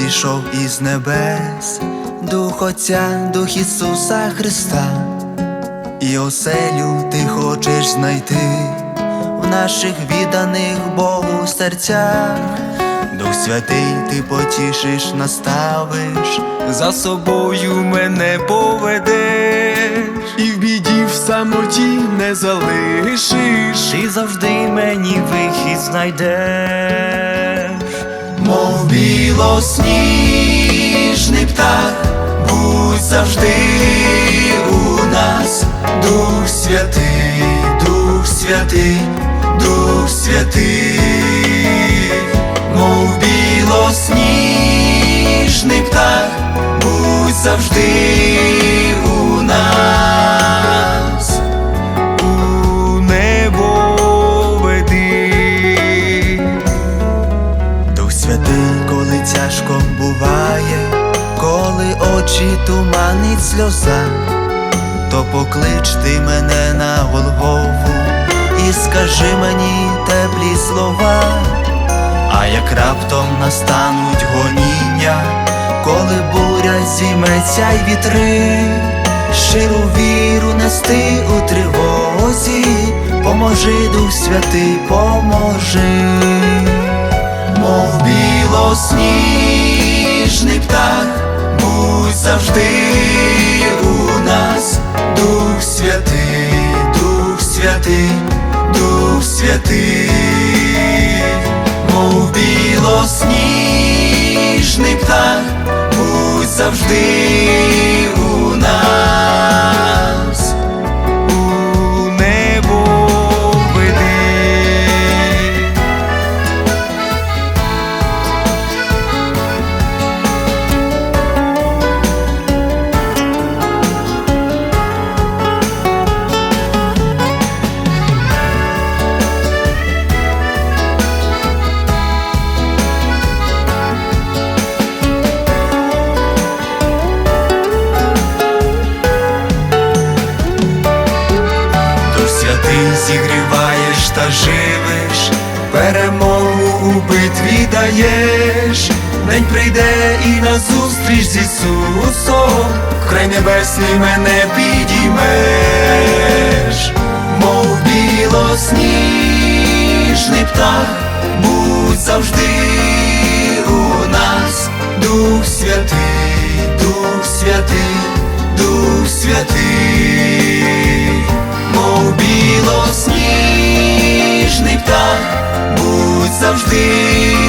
зійшов із небес, Дух Отця, Дух Ісуса Христа, і оселю ти хочеш знайти в наших відданих Богу серцях. Дух Святий, ти потішиш, наставиш, за собою мене поведеш. І в біді в самоті не залишиш. Ти завжди мені вихід знайдеш. Мов білосніжний птах, будь завжди у нас, Дух Святий, Дух Святий, Дух Святий, мов білосніжний птах, будь завжди коли очі туманить сльоза, то поклич ти мене на Голгофу і скажи мені теплі слова, а як раптом настануть гоніння, коли буря зійметься й вітри, щиру віру нести у тривозі, поможи, Дух Святий, поможи. Мов білосніжний Святий, Дух Святий, мов білосніжний птах, будь завжди зігріваєш та живиш, перемогу у битві даєш, день прийде і назустріч з Ісусом, край небесний мене підіймеш, мов білосніжний птах, будь завжди у нас, Дух Святий, Дух Святий, Дух Святий, білосніжний птах, будь завжди у нас.